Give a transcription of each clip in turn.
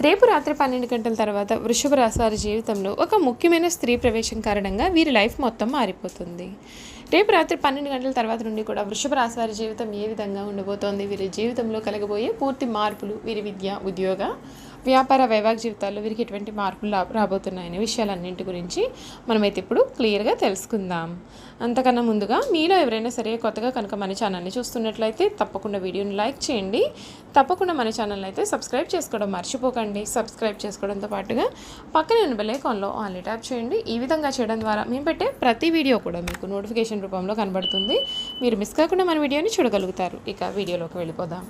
రేపు రాత్రి పన్నెండు గంటల తర్వాత వృషభ రాశి వారి జీవితంలో ఒక ముఖ్యమైన స్త్రీ ప్రవేశం కారణంగా వీరి లైఫ్ మొత్తం మారిపోతుంది. రేపు రాత్రి పన్నెండు గంటల తర్వాత నుండి కూడా వృషభ రాశి వారి జీవితం ఏ విధంగా ఉండబోతోంది? వీరి జీవితంలో కలగబోయే పూర్తి మార్పులు వీరి విద్య ఉద్యోగ వ్యాపార వైవాహిక జీవితాల్లో వీరికి ఎటువంటి మార్పులు రా- రాబోతున్నాయనే విషయాలన్నింటి గురించి మనమైతే ఇప్పుడు క్లియర్గా తెలుసుకుందాం. అంతకన్నా ముందుగా మీలో ఎవరైనా సరే కొత్తగా కనుక మన ఛానల్ని చూస్తున్నట్లయితే తప్పకుండా వీడియోని లైక్ చేయండి. తప్పకుండా మన ఛానల్ అయితే సబ్స్క్రైబ్ చేసుకోవడం మర్చిపోకండి. సబ్స్క్రైబ్ చేసుకోవడంతో పాటుగా పక్కన ఉన్న బెలైకాన్లో ఆన్లీ ట్యాప్ చేయండి. ఈ విధంగా చేయడం ద్వారా మేము పెట్టే ప్రతి వీడియో కూడా మీకు నోటిఫికేషన్ రూపంలో కనబడుతుంది. మీరు మిస్ కాకుండా మన వీడియోని చూడగలుగుతారు. ఇక వీడియోలోకి వెళ్ళిపోదాం.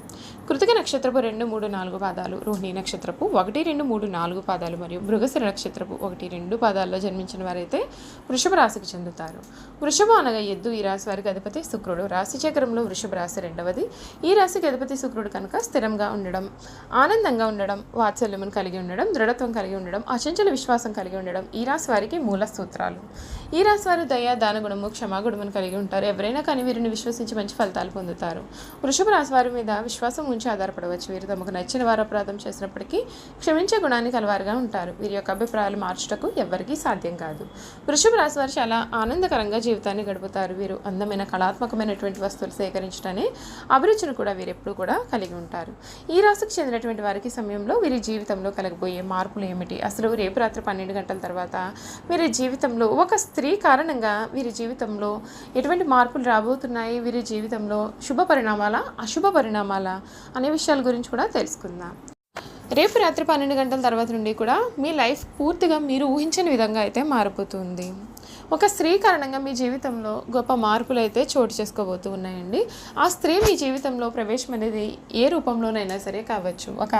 కృతిక నక్షత్రపు రెండు మూడు నాలుగు పాదాలు రోహిణి నక్షత్రపు ఒకటి రెండు మూడు నాలుగు పాదాలు మరియు మృగశిర నక్షత్రపు ఒకటి రెండు పాదాల్లో జన్మించిన వారైతే వృషభ రాశికి చెందుతారు. వృషభం అనగా ఎద్దు ఈ రాశి వారికి అధిపతి శుక్రుడు. రాశి చక్రంలో వృషభ రాశి రెండవది. ఈ రాశికి అధిపతి శుక్రుడు కనుక స్థిరంగా ఉండడం ఆనందంగా ఉండడం వాత్సల్యమును కలిగి ఉండడం దృఢత్వం కలిగి ఉండడం అచంచల విశ్వాసం కలిగి ఉండడం ఈ రాశి వారికి మూల సూత్రాలు. ఈ రాశి వారు దయ దాన గుణము క్షమాగుణమును కలిగి ఉంటారు. ఎవరైనా కానీ వీరిని విశ్వసించి మంచి ఫలితాలు పొందుతారు. వృషభ రాశి వారి మీద విశ్వాసం ఉంచి ఆధారపడవచ్చు. వీరు తమకు నచ్చిన వారు అపరాధం చేసినప్పటికీ క్షమించే గుణాన్ని కలవారుగా ఉంటారు. వీరి యొక్క అభిప్రాయాలు మార్చుటకు ఎవ్వరికీ సాధ్యం కాదు. వృషభ రాశి వారు చాలా ఆనందకరంగా జీవితాన్ని గడుపుతారు. వీరు అందమైన కళాత్మకమైనటువంటి వస్తువులు సేకరించడనే అభిరుచిని కూడా వీరెప్పుడు కూడా కలిగి ఉంటారు. ఈ రాశికి చెందినటువంటి వారికి సమయంలో వీరి జీవితంలో కలగబోయే మార్పులు ఏమిటి? అసలు రేపు రాత్రి పన్నెండు గంటల తర్వాత వీరి జీవితంలో ఒక స్త్రీ కారణంగా వీరి జీవితంలో ఎటువంటి మార్పులు రాబోతున్నాయి? వీరి జీవితంలో శుభ పరిణామాల అశుభ పరిణామాల? అనే విషయాల గురించి కూడా తెలుసుకుందాం. రేపు రాత్రి పన్నెండు గంటల తర్వాత నుండి కూడా మీ లైఫ్ పూర్తిగా మీరు ఊహించని విధంగా అయితే మారిపోతుంది. ఒక స్త్రీ కారణంగా మీ జీవితంలో గొప్ప మార్పులు అయితే చోటు చేసుకోబోతూ ఉన్నాయండి. ఆ స్త్రీ మీ జీవితంలో ప్రవేశం అనేది ఏ రూపంలోనైనా సరే కావచ్చు. ఒక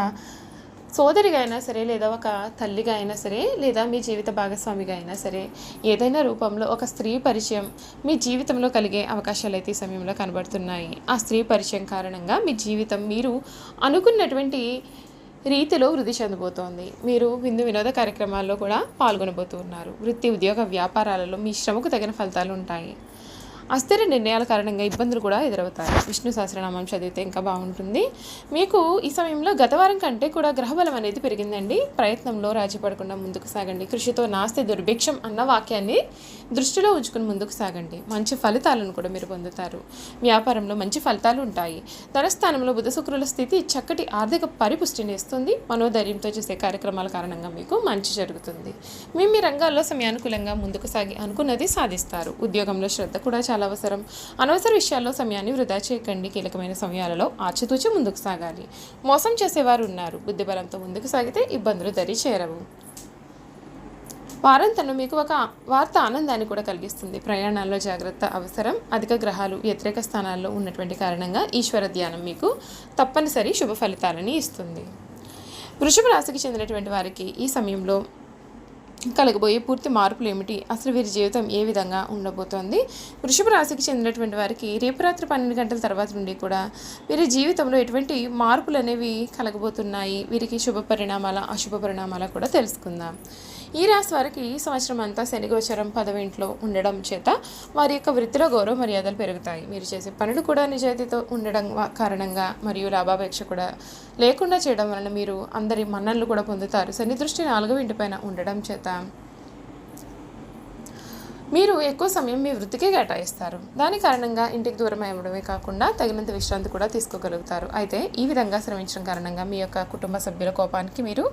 సోదరిగా అయినా సరే లేదా ఒక తల్లిగా అయినా సరే లేదా మీ జీవిత భాగస్వామిగా అయినా సరే ఏదైనా రూపంలో ఒక స్త్రీ పరిచయం మీ జీవితంలో కలిగే అవకాశాలు అయితే ఈ సమయంలో కనబడుతున్నాయి. ఆ స్త్రీ పరిచయం కారణంగా మీ జీవితం మీరు అనుకున్నటువంటి రీతిలో వృద్ధి చెందబోతోంది. మీరు విందు వినోద కార్యక్రమాల్లో కూడా పాల్గొనబోతున్నారు. వృత్తి ఉద్యోగ వ్యాపారాలలో మీ శ్రమకు తగిన ఫలితాలు ఉంటాయి. అస్థిర నిర్ణయాల కారణంగా ఇబ్బందులు కూడా ఎదురవుతాయి. విష్ణు సహస్రనామం చదివితే ఇంకా బాగుంటుంది. మీకు ఈ సమయంలో గత వారం కంటే కూడా గ్రహబలం అనేది పెరిగిందండి. ప్రయత్నంలో రాజీ పడకుండా ముందుకు సాగండి. కృషితో నాస్తి దుర్భిక్షం అన్న వాక్యాన్ని దృష్టిలో ఉంచుకుని ముందుకు సాగండి. మంచి ఫలితాలను కూడా మీరు పొందుతారు. వ్యాపారంలో మంచి ఫలితాలు ఉంటాయి. ధనస్థానంలో బుధ శుక్రుల స్థితి చక్కటి ఆర్థిక పరిపుష్టిని ఇస్తుంది మనోధైర్యంతో చేసే కార్యక్రమాల కారణంగా మీకు మంచి జరుగుతుంది. మీ మీ రంగాల్లో సమయానుకూలంగా ముందుకు సాగి అనుకున్నది సాధిస్తారు. ఉద్యోగంలో శ్రద్ధ కూడా చాలా అవసరం. అనవసర విషయాల్లో సమయాన్ని వృధా చేయకండి. కీలకమైన సమయాలలో ఆచితూచి ముందుకు సాగాలి. మోసం చేసేవారు ఉన్నారు. బుద్ధిబలంతో ముందుకు సాగితే ఇబ్బందులు దరి చేరవు. వారంతను మీకు ఒక వార్త ఆనందాన్ని కూడా కలిగిస్తుంది. ప్రయాణాల్లో జాగ్రత్త అవసరం. అధిక గ్రహాలు వ్యతిరేక స్థానాల్లో ఉన్నటువంటి కారణంగా ఈశ్వర ధ్యానం మీకు తప్పనిసరి శుభ ఫలితాలని ఇస్తుంది. వృషభ రాశికి చెందినటువంటి వారికి ఈ సమయంలో కలగబోయే పూర్తి మార్పులు ఏమిటి అసలు వీరి జీవితం ఏ విధంగా ఉండబోతోంది? వృషభ రాశికి చెందినటువంటి వారికి రేపు రాత్రి పన్నెండు గంటల తర్వాత నుండి కూడా వీరి జీవితంలో ఎటువంటి మార్పులు అనేవి కలగబోతున్నాయి? వీరికి శుభ పరిణామాల అశుభ పరిణామాల కూడా తెలుసుకుందాం. ఈ రాశి వారికి ఈ సంవత్సరం అంతా శనిగోచరం పదవింట్లో ఉండడం చేత వారి యొక్క వృత్తిలో గౌరవ మర్యాదలు పెరుగుతాయి. మీరు చేసే పనులు కూడా నిజాయితీతో ఉండడం కారణంగా మరియు లాభాపేక్ష కూడా లేకుండా చేయడం వలన మీరు అందరి మన్ననలు కూడా పొందుతారు. శని దృష్టి నాలుగవ ఇంటిపైన ఉండడం చేత. మీరు ఎక్కువ సమయం మీ వృత్తికే కేటాయిస్తారు. దాని కారణంగా ఇంటికి దూరం అవ్వడమే కాకుండా తగినంత విశ్రాంతి కూడా తీసుకోగలుగుతారు. అయితే ఈ విధంగా శ్రమించడం కారణంగా మీ యొక్క కుటుంబ సభ్యుల కోపానికి మీరు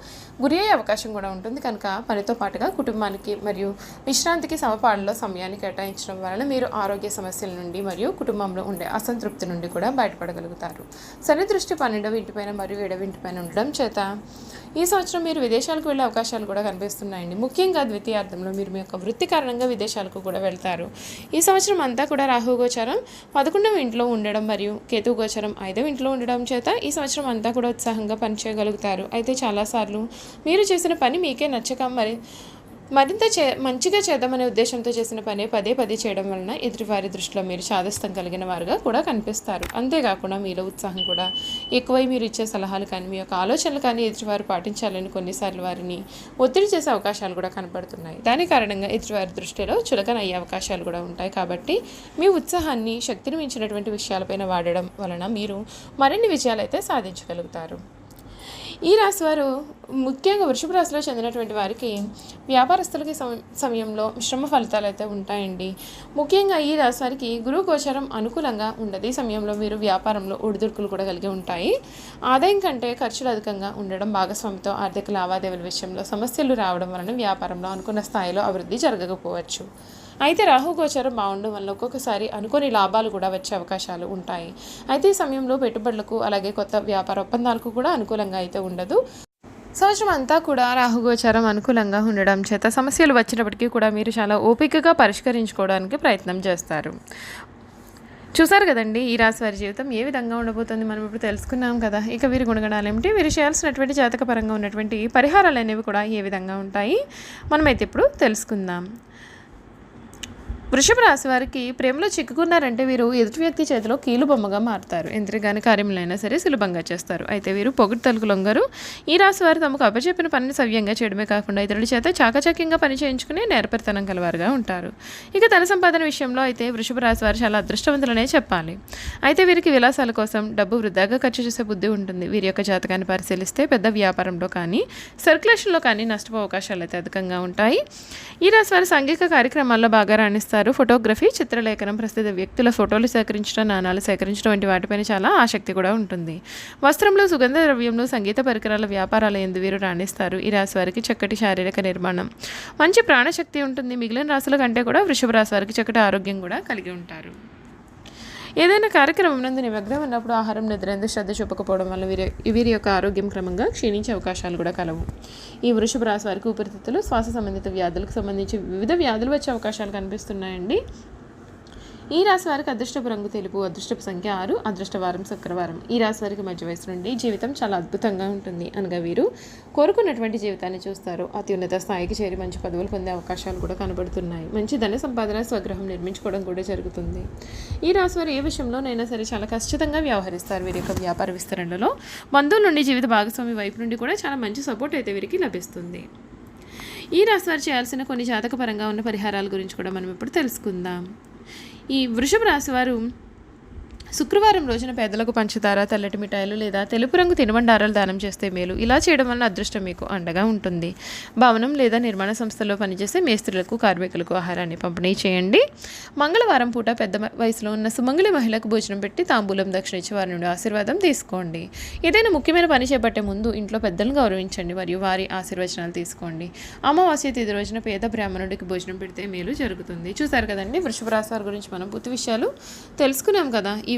గురి అయ్యే అవకాశం కూడా ఉంటుంది. కనుక పనితో పాటుగా కుటుంబానికి మరియు విశ్రాంతికి సమపాడులో సమయాన్ని కేటాయించడం వలన మీరు ఆరోగ్య సమస్యల నుండి మరియు కుటుంబంలో ఉండే అసంతృప్తి నుండి కూడా బయటపడగలుగుతారు. శని దృష్టి పన్నెండవ ఇంటిపైన మరియు ఏడవ ఇంటిపైన ఉండడం చేత ఈ సంవత్సరం మీరు విదేశాలకు వెళ్ళే అవకాశాలు కూడా కనిపిస్తున్నాయండి. ముఖ్యంగా ద్వితీయార్థంలో మీరు మీ యొక్క వృత్తి కారణంగా విదేశాలకు కూడా వెళ్తారు. ఈ సంవత్సరం అంతా కూడా రాహు గోచారం పదకొండవ ఇంట్లో ఉండడం మరియు కేతు గోచరం ఐదవ ఇంట్లో ఉండడం చేత ఈ సంవత్సరం అంతా కూడా ఉత్సాహంగా పనిచేయగలుగుతారు. అయితే చాలాసార్లు మీరు చేసిన పని మీకే నచ్చక మరి మరింత చే మంచిగా చేద్దామనే ఉద్దేశంతో చేసిన పనే పదే పదే చేయడం వలన ఎదుటివారి దృష్టిలో మీరు చాదస్తం కలిగిన వారుగా కూడా కనిపిస్తారు. అంతేకాకుండా మీలో ఉత్సాహం కూడా ఎక్కువై మీరు ఇచ్చే సలహాలు కానీ మీ యొక్క ఆలోచనలు కానీ ఎదుటివారు పాటించాలని కొన్నిసార్లు వారిని ఒత్తిడి చేసే అవకాశాలు కూడా కనపడుతున్నాయి. దాని కారణంగా ఎదుటివారి దృష్టిలో చులకన అయ్యే అవకాశాలు కూడా ఉంటాయి. కాబట్టి మీ ఉత్సాహాన్ని శక్తిని మించినటువంటి విషయాలపైన వాడడం వలన మీరు మరిన్ని విజయాలు అయితే సాధించగలుగుతారు. ఈ రాశి వారు ముఖ్యంగా వృషభ రాశిలో చెందినటువంటి వారికి వ్యాపారస్తులకి సమ సమయంలో మిశ్రమ ఫలితాలు అయితే ఉంటాయండి. ముఖ్యంగా ఈ రాశి వారికి గురువు గోచరం అనుకూలంగా ఉండదు. ఈ సమయంలో మీరు వ్యాపారంలో ఒడిదుడుకులు కూడా కలిగి ఉంటాయి. ఆదాయం కంటే ఖర్చులు అధికంగా ఉండడం భాగస్వామితో ఆర్థిక లావాదేవీల విషయంలో సమస్యలు రావడం వలన వ్యాపారంలో అనుకున్న స్థాయిలో అభివృద్ధి జరగకపోవచ్చు. అయితే రాహుగోచరం బాగుండడం వల్ల ఒక్కొక్కసారి అనుకోని లాభాలు కూడా వచ్చే అవకాశాలు ఉంటాయి. అయితే ఈ సమయంలో పెట్టుబడులకు అలాగే కొత్త వ్యాపార ఒప్పందాలకు కూడా అనుకూలంగా అయితే ఉండదు. సంవత్సరం అంతా కూడా రాహుగోచారం అనుకూలంగా ఉండడం చేత సమస్యలు వచ్చినప్పటికీ కూడా మీరు చాలా ఓపికగా పరిష్కరించుకోవడానికి ప్రయత్నం చేస్తారు. చూసారు కదండి ఈ రాశి వారి జీవితం ఏ విధంగా ఉండబోతుంది మనం ఇప్పుడు తెలుసుకున్నాం కదా. ఇక వీరి గుణగణాలు ఏమిటి? వీరు చేయాల్సినటువంటి జాతకపరంగా ఉన్నటువంటి పరిహారాలు అనేవి కూడా ఏ విధంగా ఉంటాయి? మనమైతే ఇప్పుడు తెలుసుకుందాం. వృషభ రాశి వారికి ప్రేమలో చిక్కుకున్నారంటే వీరు ఎదుటి వ్యక్తి చేతిలో కీలు బొమ్మగా మారుతారు. ఎంతగాని కార్యములైనా సరే సులభంగా చేస్తారు. అయితే వీరు పొగుడు తలుకు లొంగరు. ఈ రాశి వారు తమకు అప్పచెప్పిన పనిని సవ్యంగా చేయడమే కాకుండా ఇతరుల చేత చాకచక్యంగా పని చేయించుకునే నేర్పరితనం కలవారుగా ఉంటారు. ఇక ధన సంపాదన విషయంలో అయితే వృషభ రాశి వారు చాలా అదృష్టవంతులనే చెప్పాలి. అయితే వీరికి విలాసాల కోసం డబ్బు వృద్ధాగా ఖర్చు చేసే బుద్ధి ఉంటుంది. వీరి యొక్క జాతకాన్ని పరిశీలిస్తే పెద్ద వ్యాపారంలో కానీ సర్క్యులేషన్లో కానీ నష్టపో అవకాశాలు అయితే అధికంగా ఉంటాయి. ఈ రాశి వారు సాంఘిక కార్యక్రమాల్లో బాగా రాణిస్తారు. ఫోటోగ్రఫీ చిత్రలేఖనం ప్రస్తుత వ్యక్తుల ఫోటోలు సేకరించడం నాణాలు సేకరించడం వంటి వాటిపైన చాలా ఆసక్తి కూడా ఉంటుంది. వస్త్రంలో సుగంధ ద్రవ్యంలో సంగీత పరికరాల వ్యాపారాల ఎందు వీరు రాణిస్తారు. ఈ రాశి వారికి చక్కటి శారీరక నిర్మాణం. మంచి ప్రాణశక్తి ఉంటుంది. మిగిలిన రాశుల కంటే కూడా వృషభ రాశి వారికి చక్కటి ఆరోగ్యం కూడా కలిగి ఉంటారు. ఏదైనా కార్యక్రమం నందు నిమగ్నం ఉన్నప్పుడు ఆహారం నిద్రేందు శ్రద్ధ చూపకపోవడం వల్ల వీరి వీరి యొక్క ఆరోగ్యం క్రమంగా క్షీణించే అవకాశాలు కూడా కలవు. ఈ వృషభ రాశి వారికి ఊపిరితిత్తులు శ్వాస సంబంధిత వ్యాధులకు సంబంధించి వివిధ వ్యాధులు వచ్చే అవకాశాలు కనిపిస్తున్నాయండి. ఈ రాశి వారికి అదృష్టపు రంగు తెలుపు అదృష్టపు సంఖ్య ఆరు అదృష్టవారం శుక్రవారం. ఈ రాశి వారికి మధ్య వయసు నుండి జీవితం చాలా అద్భుతంగా ఉంటుంది. అనగా వీరు కోరుకున్నటువంటి జీవితాన్ని చూస్తారు. అత్యున్నత స్థాయికి చేరి మంచి పదవులు పొందే అవకాశాలు కూడా కనబడుతున్నాయి. మంచి ధన సంపాదన స్వగృహం నిర్మించుకోవడం కూడా జరుగుతుంది. ఈ రాశి వారు ఏ విషయంలోనైనా సరే చాలా ఖచ్చితంగా వ్యవహరిస్తారు. వీరి యొక్క వ్యాపార విస్తరణలో బంధువుల నుండి జీవిత భాగస్వామి వైపు నుండి కూడా చాలా మంచి సపోర్ట్ అయితే వీరికి లభిస్తుంది. ఈ రాశి వారు చేయాల్సిన కొన్ని జాతకపరంగా ఉన్న పరిహారాల గురించి కూడా మనం ఇప్పుడు తెలుసుకుందాం. ఈ వృషభ రాశి వారు శుక్రవారం రోజున పేదలకు పంచదార తెల్లటి మిఠాయిలు లేదా తెలుపు రంగు తినుబండారాలు దానం చేస్తే మేలు. ఇలా చేయడం వల్ల అదృష్టం మీకు అండగా ఉంటుంది. భవనం లేదా నిర్మాణ సంస్థలో పనిచేసే మేస్త్రులకు కార్మికులకు ఆహారాన్ని పంపిణీ చేయండి. మంగళవారం పూట పెద్ద వయసులో ఉన్న సుమంగళి మహిళకు భోజనం పెట్టి తాంబూలం దక్షిణ ఇచ్చి వారి నుండి ఆశీర్వాదం తీసుకోండి. ఏదైనా ముఖ్యమైన పని చేపట్టే ముందు ఇంట్లో పెద్దలను గౌరవించండి మరియు వారి ఆశీర్వచనాలు తీసుకోండి. అమావాస్య తిథి రోజున పేద బ్రాహ్మణుడికి భోజనం పెడితే మేలు జరుగుతుంది. చూసారు కదండి వృషభ రాశి గురించి మనం పూర్తి విషయాలు తెలుసుకున్నాం కదా. ఈ